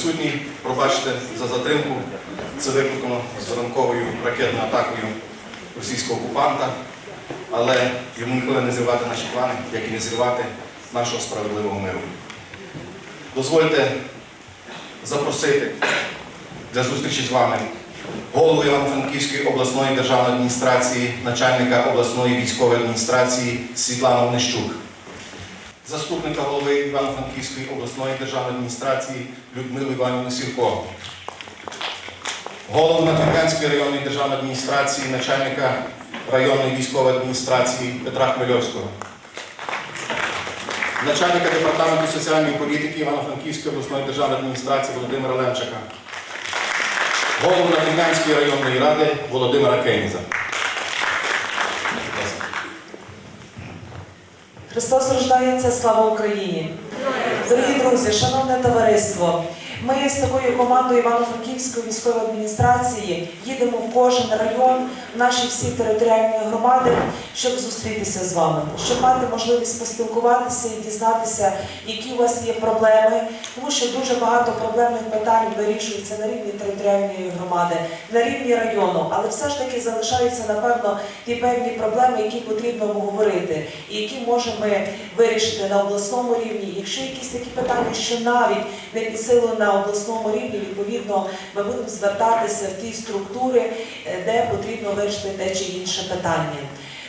присутні. Пробачте за затримку. Це викликано з ранковою ракетною атакою російського окупанта, але йому ніколи не зірвати наші плани, як і не зірвати нашого справедливого миру. Дозвольте запросити для зустрічі з вами голову Івано-Франківської обласної державної адміністрації, начальника обласної військової адміністрації Світлану Онищук заступника голови Івано-Франківської обласної державної адміністрації Людмилу Іванівну Сірко, голову Нафранківської районної державної адміністрації, начальника районної військової адміністрації Петра Хмельовського, начальника департаменту соціальної політики Івано-Франківської обласної державної адміністрації Володимира Лемчака, голову Нафранківської районної ради Володимира Кеніза. Христос рождається, слава Україні! Дорогі друзі, шановне товариство, ми з такою командою Івано-Франківської військової адміністрації їдемо в кожен район, в наші всі територіальні громади, щоб зустрітися з вами, щоб мати можливість поспілкуватися і дізнатися, які у вас є проблеми, тому що дуже багато проблемних питань вирішується на рівні територіальної громади, на рівні району, але все ж таки залишаються напевно ті певні проблеми, які потрібно обговорити, і які можемо вирішити на обласному рівні. Якщо якісь такі питання, що навіть не під силу на обласному рівні, відповідно, ми будемо звертатися в ті структури, е, де потрібно вирішити те чи інше питання.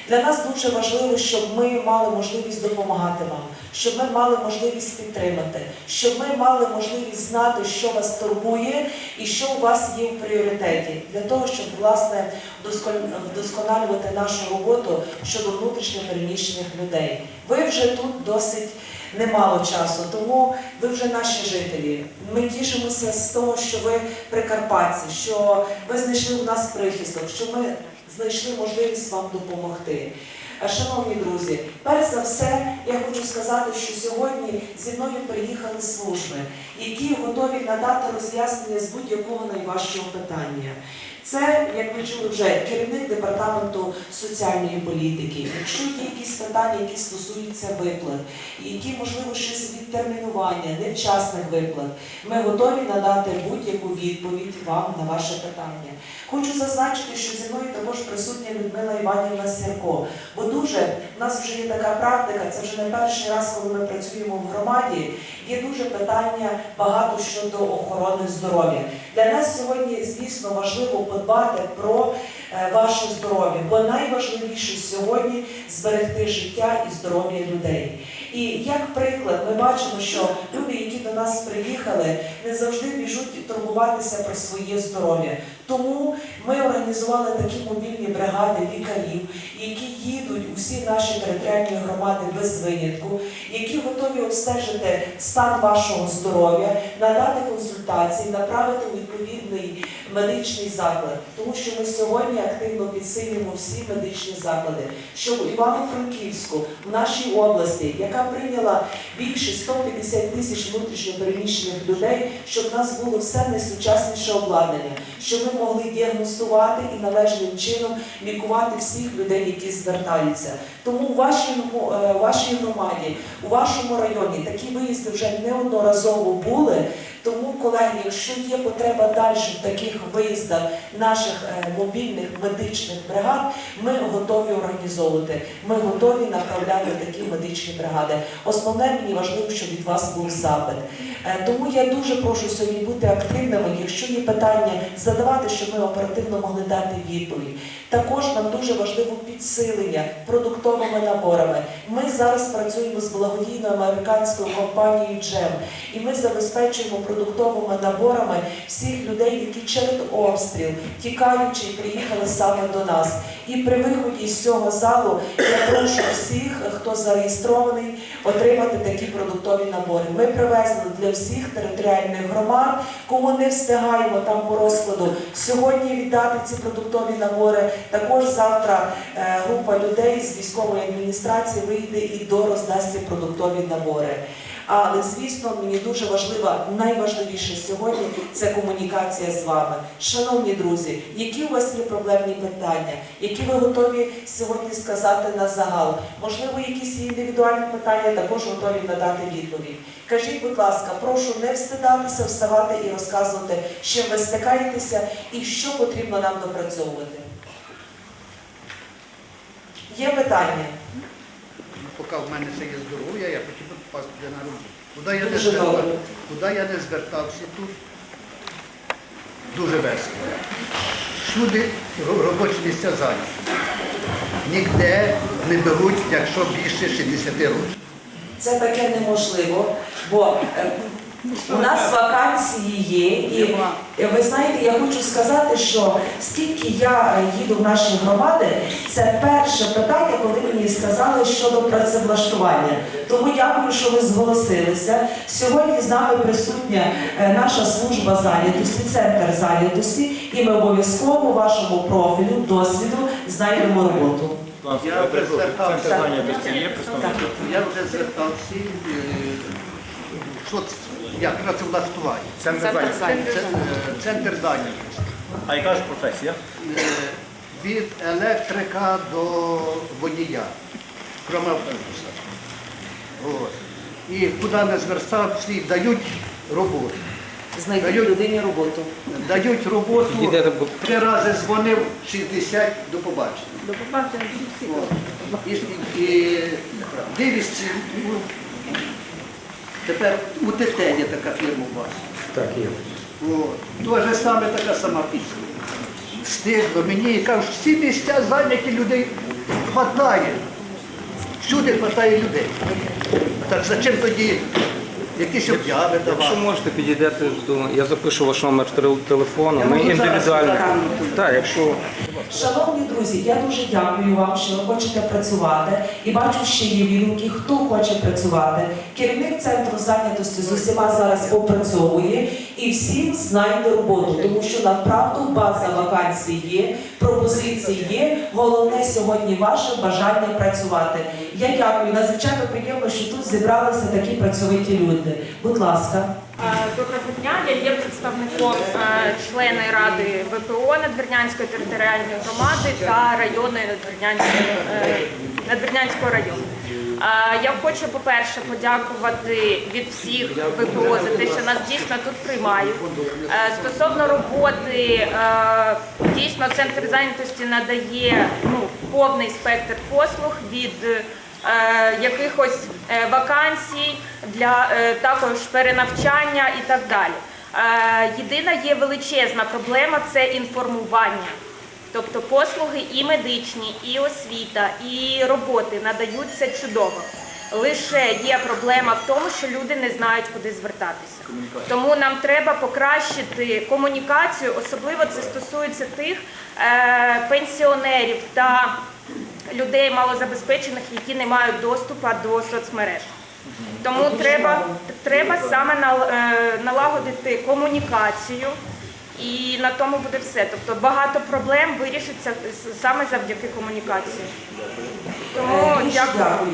Для нас дуже важливо, щоб ми мали можливість допомагати вам, щоб ми мали можливість підтримати, щоб ми мали можливість знати, що вас турбує і що у вас є в пріоритеті, для того, щоб власне вдоскон- вдосконалювати нашу роботу щодо внутрішньо переміщених людей. Ви вже тут досить немало часу, тому ви вже наші жителі. Ми тішимося з того, що ви прикарпатці, що ви знайшли в нас прихисток, що ми знайшли можливість вам допомогти. Е, Шановні друзі, перш за все, я хочу сказати, що сьогодні зі мною приїхали служби, які готові надати роз'яснення з будь-якого найважчого питання. Це, як ви чули вже, керівник департаменту соціальної політики. Якщо є якісь питання, які стосуються виплат, які можливо щось відтермінування, невчасних виплат, ми готові надати будь-яку відповідь вам на ваше питання. Хочу зазначити, що зі мною також присутня Людмила Іванівна Сірко, бо дуже в нас вже є така практика, це вже не перший раз, коли ми працюємо в громаді. Є дуже питання багато щодо охорони здоров'я. Для нас сьогодні, звісно, важливо подбати про е, ваше здоров'я, бо найважливіше сьогодні зберегти життя і здоров'я людей. І як приклад, ми бачимо, що люди, які до нас приїхали, не завжди біжуть турбуватися про своє здоров'я. Тому ми організували такі мобільні бригади лікарів, які їдуть у всі наші територіальні громади без винятку, які готові обстежити стан вашого здоров'я, надати консультації, направити у відповідний медичний заклад, тому що ми сьогодні активно підсилюємо всі медичні заклади, щоб у Івано-Франківську, в нашій області, яка прийняла більше 150 тисяч внутрішньопереміщених людей, щоб в нас було все найсучасніше обладнання, щоб ми могли діагностувати і належним чином лікувати всіх людей, які звертаються. Тому у вашій, е, вашій громаді, у вашому районі такі виїзди вже неодноразово були. Тому, колеги, якщо є потреба далі в таких виїздах наших е, мобільних медичних бригад, ми готові організовувати. Ми готові направляти такі медичні бригади. Основне мені важливо, щоб від вас був запит. Е, Тому я дуже прошу сьогодні бути активними. Якщо є питання, задавати, щоб ми оперативно могли дати відповідь. Також нам дуже важливо підсилення продуктовими наборами. Ми зараз працюємо з благодійною американською компанією Джем, і ми забезпечуємо продуктовими наборами всіх людей, які через обстріл, тікаючи, приїхали саме до нас. І при виході з цього залу я прошу всіх, хто зареєстрований, отримати такі продуктові набори. Ми привезли для всіх територіальних громад, кому не встигаємо там по розкладу сьогодні віддати ці продуктові набори. Також завтра е, група людей з військової адміністрації вийде і дороздасть ці продуктові набори. Але звісно, мені дуже важлива, найважливіше сьогодні це комунікація з вами. Шановні друзі, які у вас є проблемні питання, які ви готові сьогодні сказати на загал? Можливо, якісь індивідуальні питання також готові надати відповідь. Кажіть, будь ласка, прошу не встидатися, вставати і розказувати, з чим ви стикаєтеся і що потрібно нам допрацьовувати. Є питання? Ну, Поки в мене ще є здоров'я, я хотів би попасти на роботу. Куди я не звертав, куди я не звертався тут, дуже весело. Всюди ро- робочі місця зайняті. Ніде не беруть, якщо більше 60 років. Це таке неможливо, бо е, у нас вакансії є, і е, ви знаєте, я хочу сказати, що скільки я е, їду в наші громади, це перше питання, коли мені сказали щодо працевлаштування. Тому дякую, що ви зголосилися. Сьогодні з нами присутня е, наша служба зайнятості, центр зайнятості, і ми обов'язково вашому профілю, досвіду знайдемо роботу. Я вже звертався. Я вже звертався, що це? Як працевлаштування. Центр зайнятості. Е, Центр зайнятості. А яка ж професія? Е, від електрика до водія, крім автобуса. І куди не звертався, дають роботу. Знайдіть Дають- людині роботу. Дають роботу, три рази дзвонив, 60 до побачення. До побачення. І, і, і дивишся, ну, тепер у ТТ така фірма у вас. Так, є. От. То саме така сама пісня. Стигло мені, кажуть, всі місця зайняті людей хватає. Всюди хватає людей. Так зачем тоді якісь обяви Якщо давати? можете, підійдете до. Я запишу ваш номер тел- телефону. Ми можу зараз індивідуально. Так, якщо Шановні друзі, я дуже дякую вам, що ви хочете працювати. І бачу, що є відгуки, хто хоче працювати. Керівник центру зайнятості з усіма зараз опрацьовує і всім знайде роботу, тому що направду база вакансій є, пропозиції є. Головне сьогодні ваше бажання працювати. Я дякую. Надзвичайно приємно, що тут зібралися такі працьовиті люди. Будь ласка. Е, Доброго дня. Я є представником члена члени ради ВПО Надвірнянської територіальної громади та районної Надвірнянської, е, Надвірнянського району. Я хочу, по-перше, подякувати від всіх ВПО за те, що нас дійсно тут приймають. Е, Стосовно роботи, е, дійсно центр зайнятості надає ну, повний спектр послуг від е, якихось вакансій, для також перенавчання і так далі. Єдина є величезна проблема це інформування. Тобто послуги і медичні, і освіта, і роботи надаються чудово. Лише є проблема в тому, що люди не знають, куди звертатися. Тому нам треба покращити комунікацію, особливо це стосується тих е, пенсіонерів та людей малозабезпечених, які не мають доступу до соцмереж. Тому треба, треба саме е, налагодити комунікацію, і на тому буде все. Тобто багато проблем вирішиться саме завдяки комунікації. Тому Е, Дуже дякую. дякую.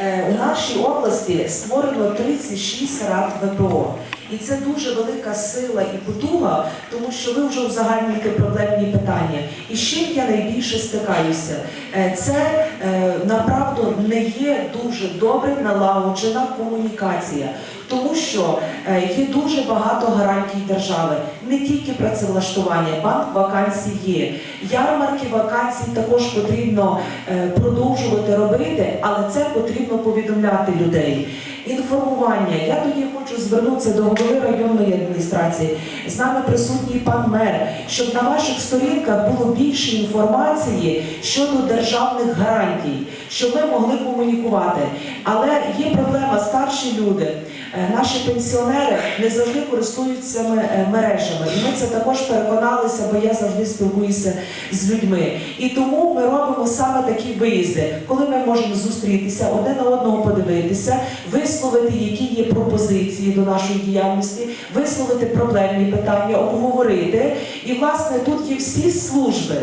Е, У нашій області створено 36 рад ВПО. І це дуже велика сила і потуга, тому що ви вже узагальнюєте проблемні питання. І з чим я найбільше стикаюся? Е, Це е, направду не є дуже добре налагоджена комунікація, тому що е, є дуже багато гарантій держави, не тільки працевлаштування, банк вакансій є. Ярмарки вакансій також потрібно продовжувати робити, але це потрібно повідомляти людей. Інформування. Я тоді хочу звернутися до голови районної адміністрації. З нами присутній пан мер, щоб на ваших сторінках було більше інформації щодо державних гарантій, щоб ми могли комунікувати. Але є проблема старші люди. Е, Наші пенсіонери не завжди користуються е, мережами. І ми це також переконалися, бо я завжди спілкуюся з людьми. І тому ми робимо саме такі виїзди, коли ми можемо зустрітися, один на одного подивитися, висловити, які є пропозиції до нашої діяльності, висловити проблемні питання, обговорити. І власне тут є всі служби.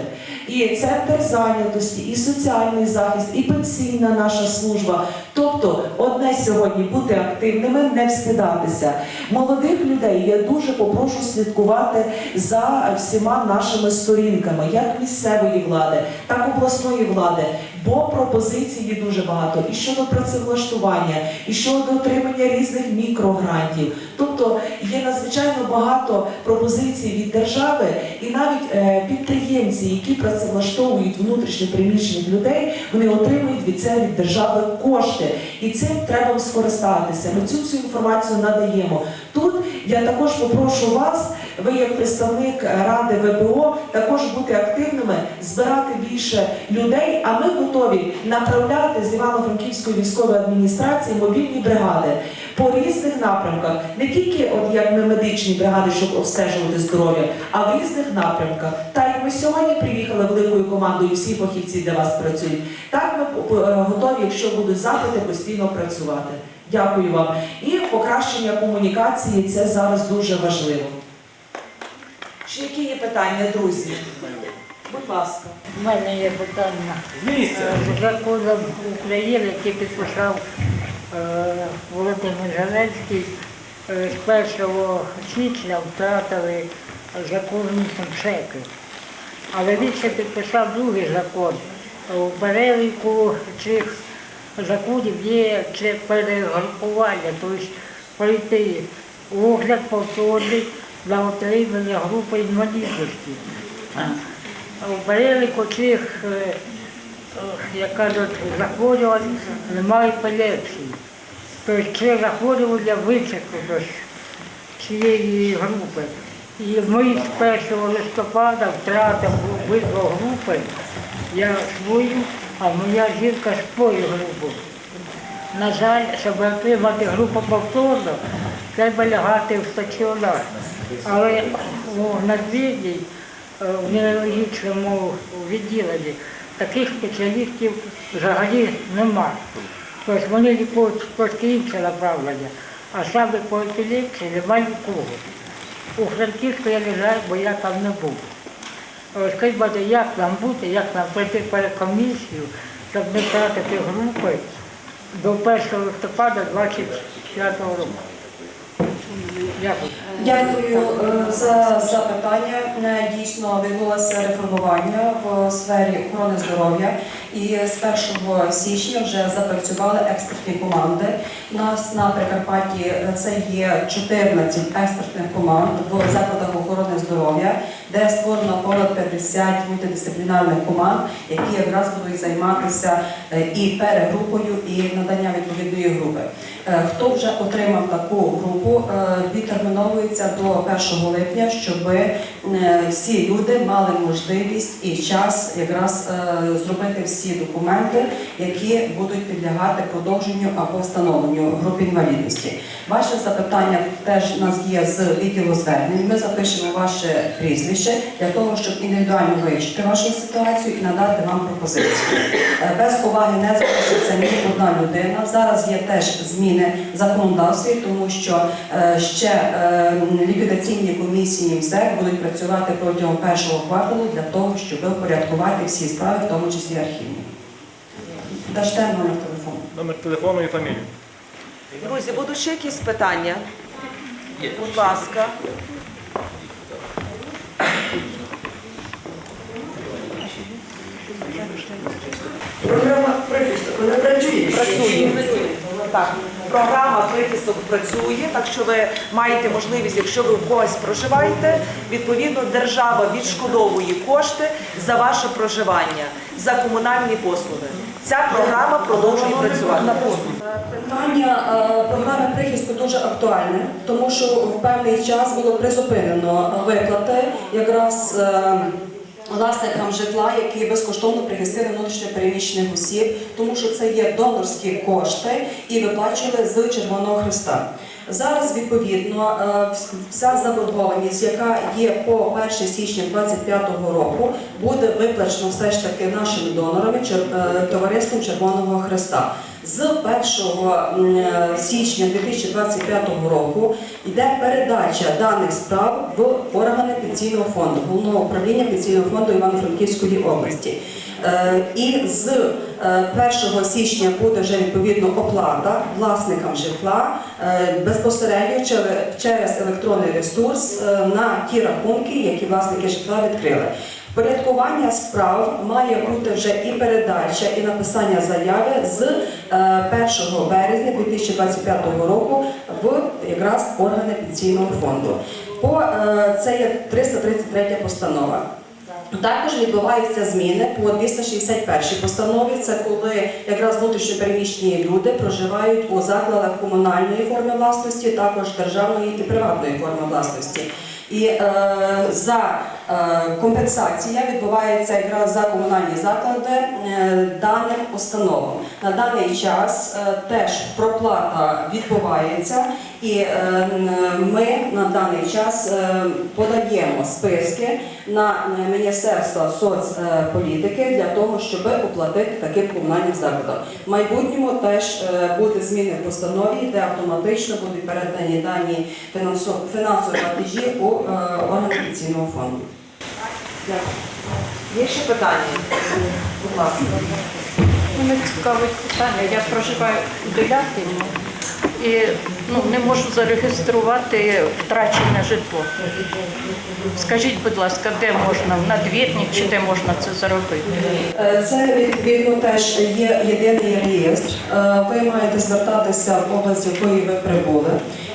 і центр зайнятості, і соціальний захист, і пенсійна наша служба. Тобто, одне сьогодні бути активними, не встидатися. Молодих людей я дуже попрошу слідкувати за всіма нашими сторінками, як місцевої влади, так обласної влади. Бо пропозицій дуже багато і щодо працевлаштування, і щодо отримання різних мікрогрантів. Тобто є надзвичайно багато пропозицій від держави, і навіть е, підприємці, які працевлаштовують внутрішньо приміщених людей, вони отримують від це від держави кошти. І цим треба скористатися. Ми цю всю інформацію надаємо. Тут я також попрошу вас, ви як представник ради ВПО, також бути активними, збирати більше людей. А ми готові направляти з Івано-Франківської військової адміністрації мобільні бригади по різних напрямках, не тільки от як ми медичні бригади, щоб обстежувати здоров'я, а в різних напрямках. Так як ми сьогодні приїхали великою командою, всі фахівці для вас працюють. Так ми е, готові, якщо будуть запити, постійно працювати. Дякую вам. І покращення комунікації це зараз дуже важливо. Ще які є питання, друзі? Будь ласка. У мене є питання. З місця. Е, Законом України, який підписав е, Володимир Зеленський, е, з 1 січня втратили законністю чеки. Але він ще підписав другий закон. У переліку цих законів є це перегрупування, тобто пройти огляд повторний на отримання групи інвалідності. Переліку цих, е, е, як кажуть, захворювань немає епілепсії. Тобто це захворювання вичеркнуто з цієї групи. І ми з 1 листопада втратив обидва групи. Я свою, а моя жінка свою групу. На жаль, щоб отримати групу повторно, треба лягати в стаціонар. Але у надвірній, в неврологічному відділенні таких спеціалістів взагалі нема. Тобто вони лікують трошки інше направлення, а саме по епілепсії немає нікого. У Франківську я не бо я там не був. Е, Скажіть, як нам бути, як нам пройти перед комісію, щоб не втратити групи до 1 листопада 25 року. Дякую. Дякую е, за запитання. Дійсно відбулося реформування в сфері охорони здоров'я, і з 1 січня вже запрацювали експертні команди. У нас на Прикарпатті е, це є 14 експертних команд в закладах охорони здоров'я, де створено понад 50 мультидисциплінарних команд, які якраз будуть займатися е, і перегрупою, і надання відповідної групи. Е, Хто вже отримав таку групу, е, відтерміновується до 1 липня, щоб е, всі люди мали можливість і час якраз зробити всі документи, які будуть підлягати продовженню або встановленню групи інвалідності. Ваше запитання теж у нас є з відділу звернень. Ми запишемо ваше прізвище для того, щоб індивідуально вивчити вашу ситуацію і надати вам пропозицію. Без уваги не залишиться ні одна людина. Зараз є теж зміни в законодавстві, тому що е, ще е, ліквідаційні комісії МСЕК будуть працювати протягом першого кварталу для того, щоб впорядкувати всі справи, в тому числі архівні. Даште номер телефону. Номер телефону і фамілію. Друзі, будуть ще якісь питання? Будь ласка. Програма прихистку не працює. Працює. Так, програма прихисток працює, так що ви маєте можливість, якщо ви в когось проживаєте, відповідно держава відшкодовує кошти за ваше проживання, за комунальні послуги. Ця програма продовжує працювати. Питання е, програми прихистку дуже актуальне, тому що в певний час було призупинено виплати якраз е, власникам житла, які безкоштовно прихистили внутрішньо переміщених осіб, тому що це є донорські кошти і виплачували з Червоного Христа. Зараз відповідно е, вся заборгованість, яка є по 1 січня 2025 року, буде виплачено все ж таки нашими донорами е, товариством Червоного Христа. З 1 січня 2025 року йде передача даних справ в органи пенсійного фонду, головного управління пенсійного фонду Івано-Франківської області. Е, І з е, 1 січня буде вже відповідно оплата власникам житла е, безпосередньо через електронний ресурс е, на ті рахунки, які власники житла відкрили. Порядкування справ має бути вже і передача, і написання заяви з е, 1 березня 2025 року в якраз органи пенсійного фонду. По е, це є 333 постанова. Також відбуваються зміни по 261 постанові. Це коли якраз внутрішньопереміщені люди проживають у закладах комунальної форми власності, також державної і приватної форми власності. І е, за е, компенсація відбувається якраз за комунальні заклади е, даним установам. На даний час е, теж проплата відбувається, і е, ми на даний час е, подаємо списки на е, Міністерство соцполітики для того, щоб оплатити таким комунальним закладам. В майбутньому теж е, буде зміни в постанові, де автоматично будуть передані дані фінансові платежі у е, фонду. Є ще питання? Будь ласка. Мене цікавить питання. Я проживаю у Делятині і ну, не можу зареєструвати втрачене житло. Скажіть, будь ласка, де можна? В надвірні чи де можна це зробити? Е, Це відповідно теж є єдиний реєстр. Е, Ви маєте звертатися в область, якої ви прибули,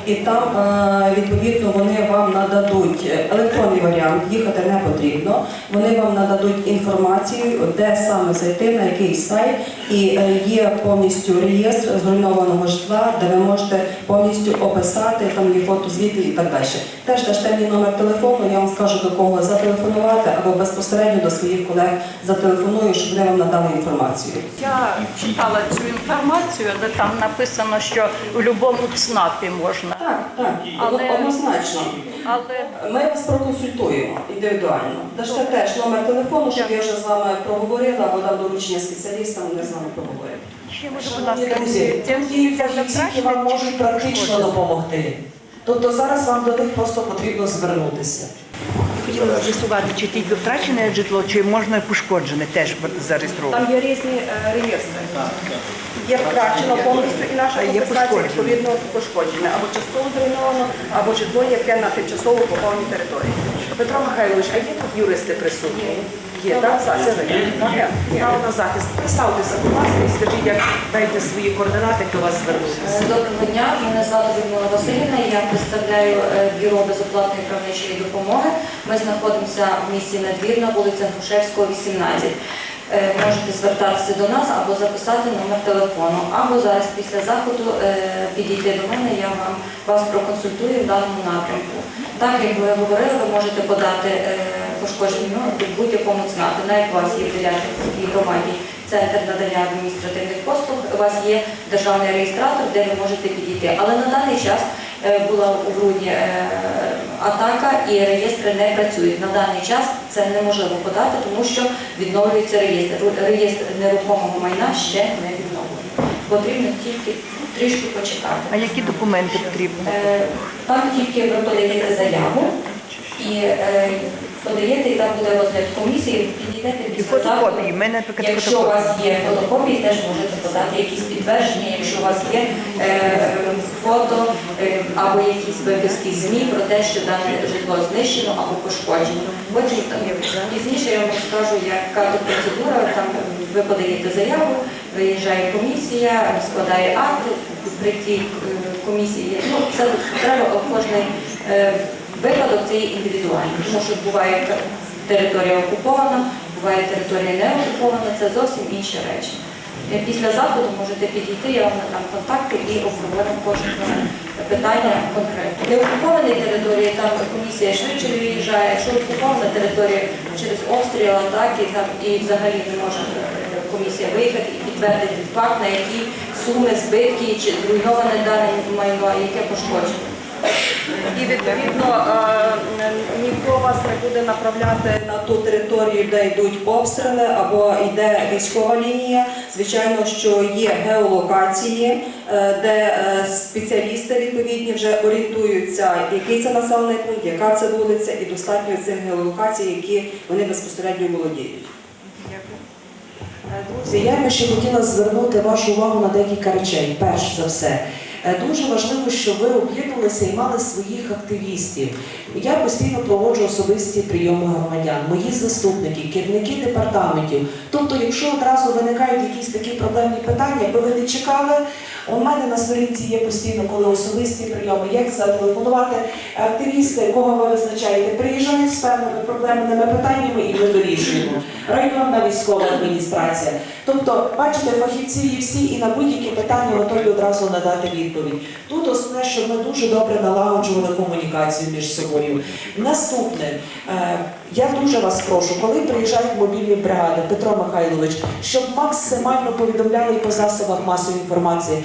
і там е, відповідно вони вам нададуть електронний варіант, їхати не потрібно. Вони вам нададуть інформацію, де саме зайти, на який сайт, і е, є повністю реєстр зруйнованого житла, де ви можете повністю описати, там є фотозвіти і так далі. Теж дасте мій номер телефону, я вам скажу до кого зателефонувати або безпосередньо до своїх колег зателефоную, щоб вони вам надали інформацію. Я читала цю інформацію, де там написано, що в будь-якому ЦНАПі можна. Так, так, Але- однозначно. Але Ми вас проконсультуємо індивідуально. Даште теж номер телефону, щоб я вже з вами проговорила, або дам доручення спеціалістам, вони з вами проговорять. ще може, будь Шановні ласка, друзі, ця ті фахівці, які вам можуть практично допомогти. Тобто зараз вам до них просто потрібно звернутися. Хотіла з'ясувати, чи тільки втрачене житло, чи можна пошкоджене теж зареєструвати. Там є різні е, реєстри. Є втрачено повністю і наша є компенсація пошкоджене. відповідно пошкоджена, або частково зруйновано, або житло, яке на тимчасово окупованій території. Петро Михайлович, а є тут юристи присутні? Є, так? Це ви? Так? Право на захист. Представтеся, будь ласка, і скажіть, як дайте свої координати, до вас звернутися. Доброго дня, мене звати Людмила Васильівна. Я представляю е, бюро безоплатної правничої допомоги. Ми знаходимося в місті Надвірна, вулиця Грушевського, 18. Е, Можете звертатися до нас або записати номер телефону, або зараз після заходу е, підійти до мене, я вам вас проконсультую в даному напрямку. Так як ви говорили, ви можете подати пошкодження ну, в будь-якому ЦНАПі, навіть у вас є в Делятинській громаді центр надання адміністративних послуг, у вас є державний реєстратор, де ви можете підійти. Але на даний час е, була у грудні е, атака і реєстри не працюють. На даний час це неможливо подати, тому що відновлюється реєстр. Реєстр нерухомого майна ще не відновлений. Потрібно тільки трішки почекати. А які документи потрібні? Е, Там тільки ви подаєте заяву і подаєте, і там буде розгляд комісії, підійдете І фотокопії. мене, Якщо у вас є фотокопії, теж можете подати якісь підтвердження, якщо у вас є е, фото е, або якісь виписки ЗМІ про те, що дане житло знищено або пошкоджено. Потім там пізніше я вам скажу, яка то процедура, там ви подаєте заяву, виїжджає комісія, складає акт, при тій е, комісії. Ну, це треба кожний е, випадок це є індивідуальний, тому що буває територія окупована, буває територія не окупована, це зовсім інші речі. Е, Після заходу можете підійти, я вам надам контакти і обговоримо кожне питання конкретно. Не окупованій території там комісія швидше виїжджає, якщо окупована територія через обстріл, атаки там і взагалі не може е, комісія виїхати і підтвердити факт, на які суми збитки чи зруйноване дане майно, яке пошкоджено. І відповідно е, ніхто вас не буде направляти на ту територію, де йдуть обстріли або йде військова лінія. Звичайно, що є геолокації, е, де е, спеціалісти відповідні вже орієнтуються, який це населений пункт, яка це вулиця, і достатньо цих геолокацій, які вони безпосередньо володіють. Друзі, я би ще хотіла звернути вашу увагу на декілька речей. Перш за все, дуже важливо, що ви об'єдналися і мали своїх активістів. Я постійно проводжу особисті прийоми громадян, мої заступники, керівники департаментів. Тобто, якщо одразу виникають якісь такі проблемні питання, якби ви не чекали. У мене на сторінці є постійно, коли особисті прийоми, як зателефонувати активісти, кого ви визначаєте, приїжджають з певними проблемними питаннями і ми вирішуємо. Районна військова адміністрація. Тобто, бачите, фахівці є всі і на будь-які питання готові одразу надати відповідь. Тут основне, щоб ми дуже добре налагоджували комунікацію між собою. Наступне, е, я дуже вас прошу, коли приїжджають мобільні бригади, Петро Михайлович, щоб максимально повідомляли і по засобах масової інформації,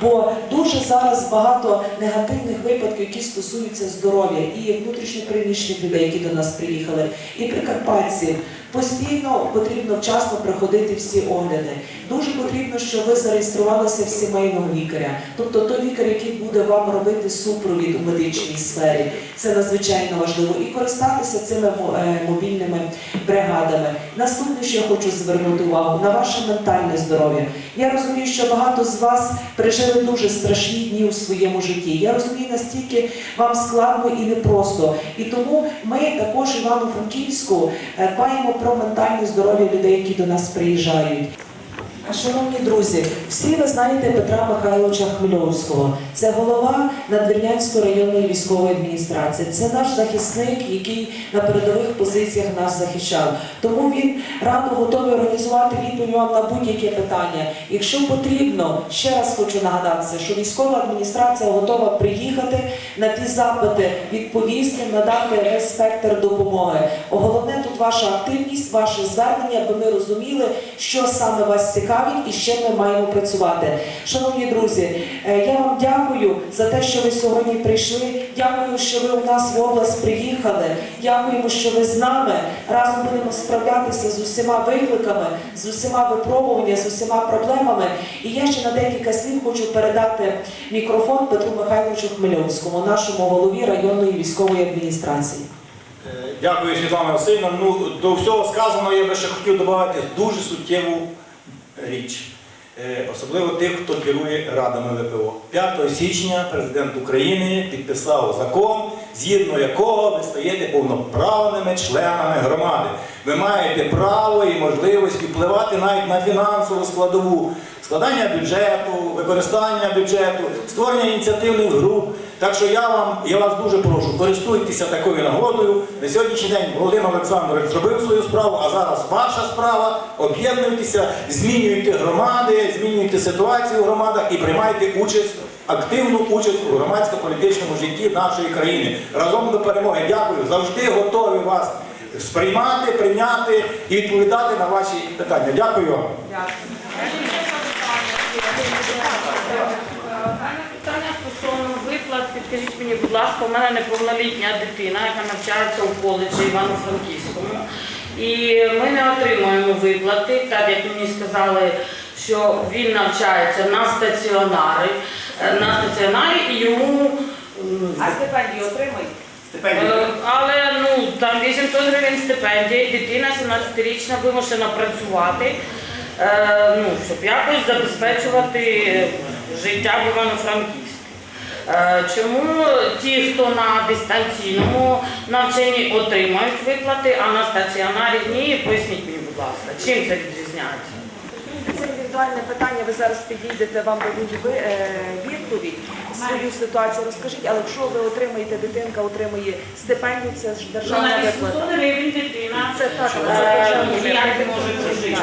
бо дуже зараз багато негативних випадків, які стосуються здоров'я і внутрішньопереміщених людей, які до нас приїхали, і прикарпатців. Постійно потрібно вчасно проходити всі огляди. Дуже потрібно, щоб ви зареєструвалися в сімейного лікаря, тобто той лікар, який буде вам робити супровід у медичній сфері. Це надзвичайно важливо. І користатися цими е, мобільними бригадами. Наступне, що я хочу звернути увагу на ваше ментальне здоров'я. Я розумію, що багато з вас пережили дуже страшні дні у своєму житті. Я розумію, настільки вам складно і непросто. І тому ми також Івано-Франківську е, дбаємо про ментальне здоров'я людей, які до нас приїжджають. Шановні друзі, всі ви знаєте Петра Михайловича Хмельовського. Це голова Надвірнянської районної військової адміністрації. Це наш захисник, який на передових позиціях нас захищав. Тому він радо готовий організувати відповідь вам на будь-яке питання. Якщо потрібно, ще раз хочу нагадатися, що військова адміністрація готова приїхати на ті запити, відповісти, надати весь спектр допомоги. Головне тут ваша активність, ваше звернення, аби ми розуміли, що саме вас цікавить і з чим ми маємо працювати. Шановні друзі, е, я вам дякую за те, що ви сьогодні прийшли. Дякую, що ви у нас в область приїхали. Дякуємо, що ви з нами. Разом будемо справлятися з усіма викликами, з усіма випробуваннями, з усіма проблемами. І я ще на декілька слів хочу передати мікрофон Петру Михайловичу Хмельовському, нашому голові районної військової адміністрації. Е, Дякую, Світлана Васильівна. Ну, до всього сказаного я би ще хотів додати дуже суттєву річ. Е, Особливо тих, хто керує радами ВПО. 5 січня президент України підписав закон, згідно якого ви стаєте повноправними членами громади. Ви маєте право і можливість впливати навіть на фінансову складову, складання бюджету, використання бюджету, створення ініціативних груп. Так що я вам, я вас дуже прошу, користуйтеся такою нагодою. На сьогоднішній день Володимир Олександрович зробив свою справу, а зараз ваша справа. Об'єднуйтеся, змінюйте громади, змінюйте ситуацію в громадах і приймайте участь, активну участь у громадсько-політичному житті нашої країни. Разом до перемоги. Дякую. Завжди готові вас сприймати, прийняти і відповідати на ваші питання. Дякую вам. Виплат, підкажіть мені, будь ласка, у мене неповнолітня дитина, яка навчається у коледжі Івано-Франківському. І ми не отримуємо виплати, так як мені сказали, що він навчається на стаціонарі, е, на стаціонарі і йому. А стипендію отримають? Е, Але ну там 800 гривень стипендія, і дитина 17-річна вимушена працювати, е, ну, щоб якось забезпечувати життя в Івано-Франківську. Е, Чому ті, хто на дистанційному навчанні отримають виплати, а на стаціонарі ні? Поясніть мені, будь ласка, чим це відрізняється? Це індивідуальне питання. Ви зараз підійдете, вам дадуть е, відповідь свою ситуацію. Розкажіть, але якщо ви отримаєте, дитинка отримує стипендію, це ж державна на виплата. 800 гривень дитина Це так, це державна може прожити.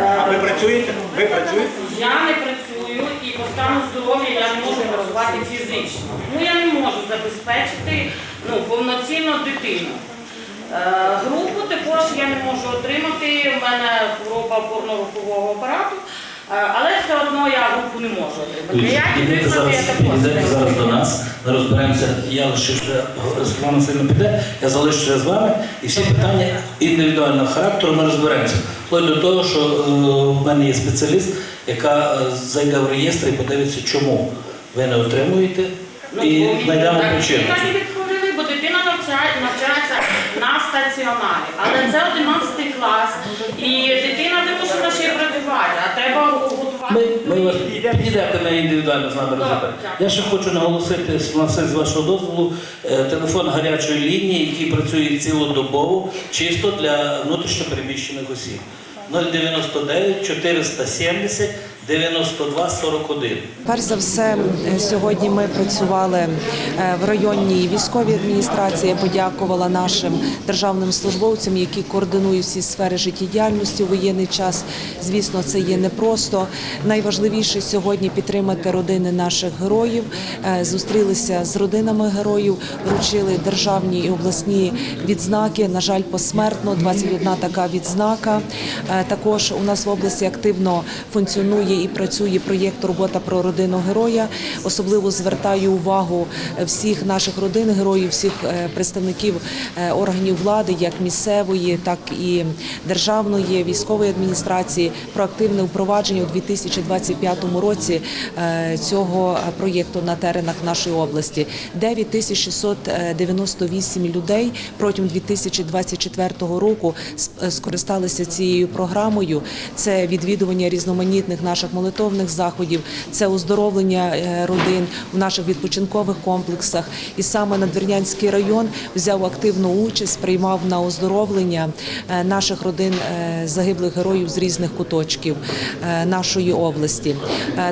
А ви працюєте? Ви працюєте? Я не працюю стану здоров'я я не можу працювати фізично. Ну я не можу забезпечити ну, повноцінно дитину. Е, групу також я не можу отримати. У мене хвороба опорно-рухового апарату. Е, Але все одно я групу не можу отримати. Я Підійдете тільки зараз, підійдете зараз до нас, ми розберемося. Я лишився, Світлана сильно піде, я залишуся з вами, і всі питання індивідуального характеру ми розберемося. Вплоть до того, що е, в мене є спеціаліст, яка е, зайде в реєстр і подивиться, чому ви не отримуєте, і знайдемо причину. дитина не бо дитина навчається на стаціонарі. Але це 11 клас, і дитина не вимушена ще працювати, а треба готувати. Ми, ми вас підійдете на індивідуально з нами розібрати. Я ще хочу наголосити на все з вашого дозволу е, телефон гарячої лінії, який працює цілодобово, чисто для внутрішньопереміщених осіб. 099 470 92 41. Перш за все, е, сьогодні ми працювали е, в районній військовій адміністрації. Я подякувала нашим державним службовцям, які координують всі сфери життєдіяльності у воєнний час. Звісно, це є непросто. Найважливіше сьогодні підтримати родини наших героїв. Е, Зустрілися з родинами героїв, вручили державні і обласні відзнаки. На жаль, посмертно 21 така відзнака. Також у нас в області активно функціонує і працює проєкт Робота про родину героя. Особливо звертаю увагу всіх наших родин героїв, всіх е, представників е, органів влади, як місцевої, так і державної військової адміністрації, про активне впровадження у 2025 році е, цього проєкту на теренах нашої області. 9698 людей протягом 2024 року скористалися цією програмою. Це відвідування різноманітних наших молитовних заходів, це оздоровлення е, родин в наших відпочинкових комплексах. І саме Надвірнянський район взяв активну участь, приймав на оздоровлення е, наших родин е, загиблих героїв з різних куточків нашої області.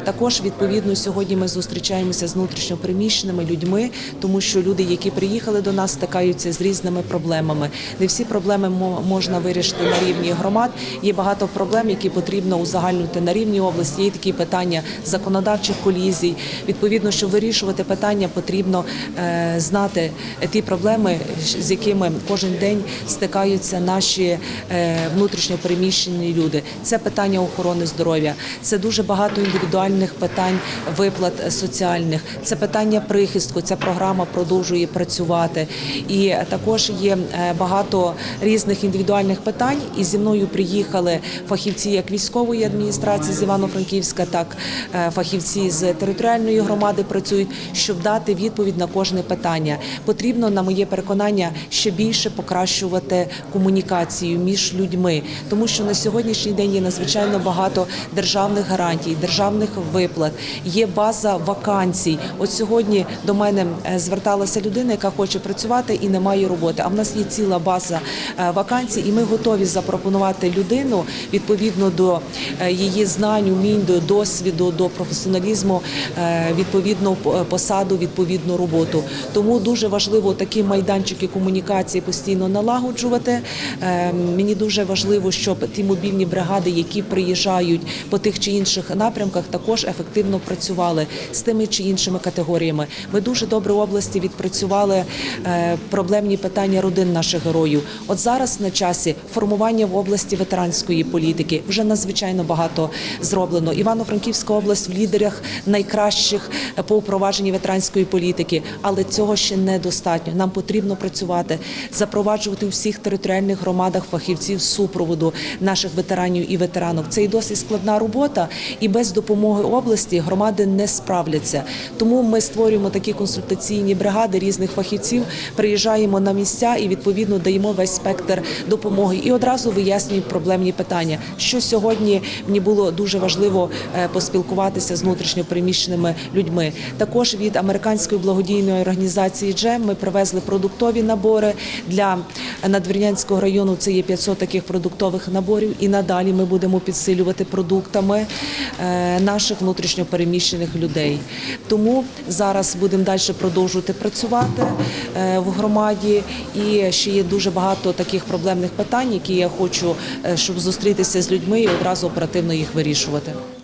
Також відповідно сьогодні ми зустрічаємося з внутрішньопереміщеними людьми, тому що люди, які приїхали до нас, стикаються з різними проблемами. Не всі проблеми мо- можна вирішити на рівні громад. Є багато проблем, які потрібно узагальнити на рівні області. Є такі питання законодавчих колізій. Відповідно, щоб вирішувати питання, потрібно е, знати ті проблеми, з якими кожен день стикаються наші е, внутрішньо переміщені люди. Це питання охорони здоров'я, це дуже багато індивідуальних питань виплат соціальних, це питання прихистку. Ця програма продовжує працювати. І також є е, багато різних індивідуальних питань. І зі мною приїхали фахівці як військової адміністрації з Івано-Франківська, так е, фахівці з територіальної громади працюють, щоб дати відповідь на кожне питання. Потрібно, на моє переконання, ще більше покращувати комунікацію між людьми, тому що на сьогоднішній день є надзвичайно багато державних гарантій, державних виплат. Є база вакансій. От сьогодні до мене е, зверталася людина, яка хоче працювати і не має роботи. А в нас є ціла база е, вакансій, і ми готові запропонувати людину відповідно до її знань, умінь, до досвіду, до професіоналізму, е, відповідну посаду, відповідну роботу. Тому дуже важливо такі майданчики комунікації постійно налагоджувати. Е, Мені дуже важливо, щоб ті мобільні бригади, які приїжджають по тих чи інших напрямках, також ефективно працювали з тими чи іншими категоріями. Ми дуже добре в області відпрацювали е, проблемні питання родин наших героїв. От зараз на часі формування в області ветеранської політики вже надзвичайно багато зроблено. Івано-Франківська область в лідерах найкращих по впровадженні ветеранської політики, але цього ще недостатньо. Нам потрібно працювати, запроваджувати у всіх територіальних громадах фахівців супроводу наших ветеранів і ветеранок. Це і досить складна робота, і без допомоги області громади не справляться. Тому ми створюємо такі консультаційні бригади різних фахівців, приїжджаємо на місця і відповідно даємо весь спектр допомоги і одразу вияснюємо проблемні питання. Що сьогодні мені було дуже важливо е, поспілкуватися з внутрішньопереміщеними людьми. Також від американської благодійної організації Джем ми привезли продуктові набори для надвірнянського району. Це є 500 таких продуктових наборів. І надалі ми будемо підсилювати продуктами е, наших внутрішньопереміщених людей. Тому зараз будемо далі продовжувати працювати е, в громаді. І ще є дуже багато таких проблемних питань, які я хочу, щоб зустрітися з людьми і одразу оперативно їх вирішувати. tema.